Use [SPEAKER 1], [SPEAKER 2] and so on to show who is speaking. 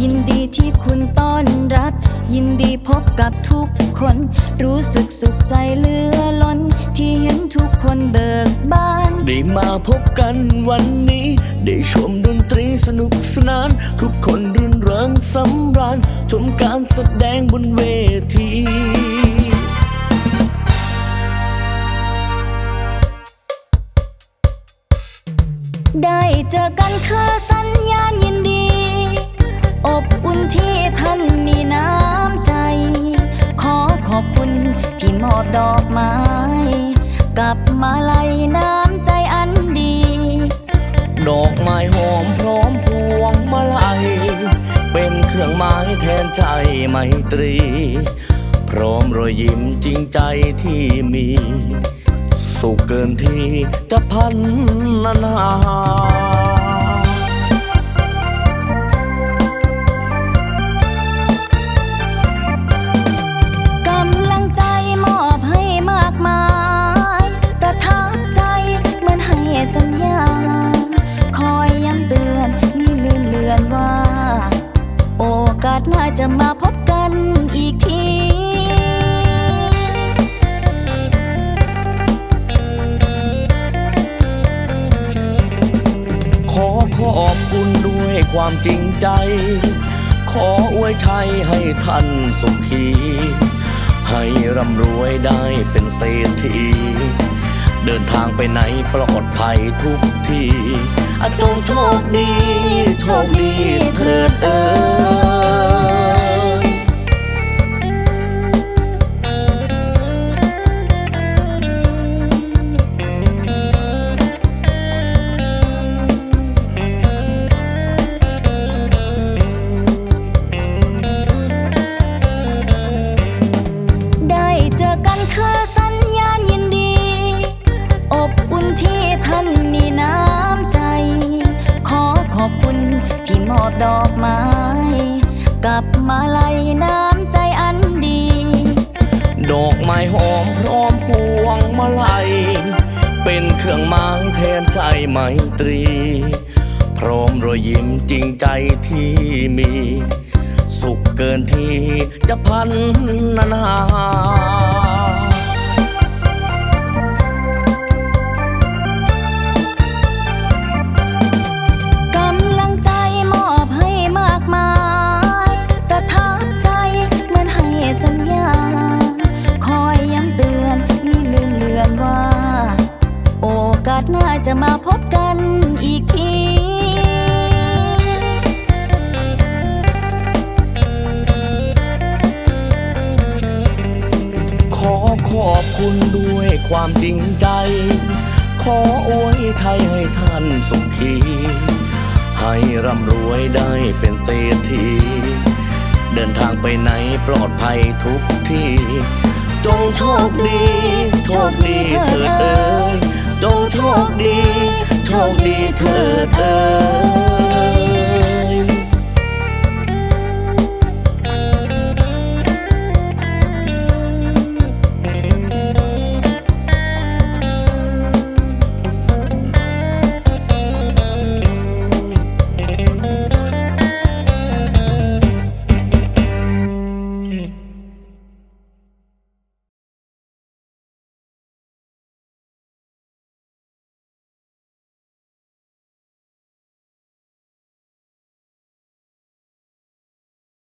[SPEAKER 1] ยินดีที่คุณต้อนรับ ยินดีพบกับทุกคน รู้สึกสุขใจเหลือล้น ที่เห็นทุกคนเบิกบาน
[SPEAKER 2] ได้มาพบกันวันนี้ ได้ชมดนตรีสนุกสนาน ทุกคนรื่นเริงสำราญ ชมการแสดงบนเวที
[SPEAKER 1] ได้เจอกันคือสัญญาณยินดี อบอุ่นที่ท่านมีน้ำใจ ขอขอบคุณที่มอบดอกไม้ กับมาลัยน้ำใจอันดี
[SPEAKER 2] ดอกไม้หอมพร้อมพวงมาลัย เป็นเครื่องหมายแทนใจไมตรี พร้อมรอยยิ้มจริงใจที่มี สุขเกินที่จะพันนานา
[SPEAKER 1] จะมาพบกันอีกที
[SPEAKER 2] ขอขอบคุณด้วยความจริงใจ ขออวยชัยให้ท่านสุขี ให้ร่ำรวยได้เป็นเศรษฐีเดินทางไปไหนปลอดภัยทุกทีอาจงโชคดี โชคดีเถิดเอ่ย
[SPEAKER 1] มาลัยน้ำใจอันดี
[SPEAKER 2] ดอกไม้หอมพร้อมพวงมาลัย เป็นเครื่องหมายแทนใจไมตรี พร้อมรอยยิ้มจริงใจที่มี สุขเกินที่จะพันนานา
[SPEAKER 1] อกาสหน้าจะมาพบกันอีกที
[SPEAKER 2] ขอขอบคุณด้วยความจริงใจ ขออวยชัยให้ท่านสุขี ให้ร่ำรวยได้เป็นเศรษฐี เดินทางไปไหนปลอดภัยทุกที่ จงโชคดี โชคดีเถิดเอ่ย จงโชคดี โชคดีเธอเธอ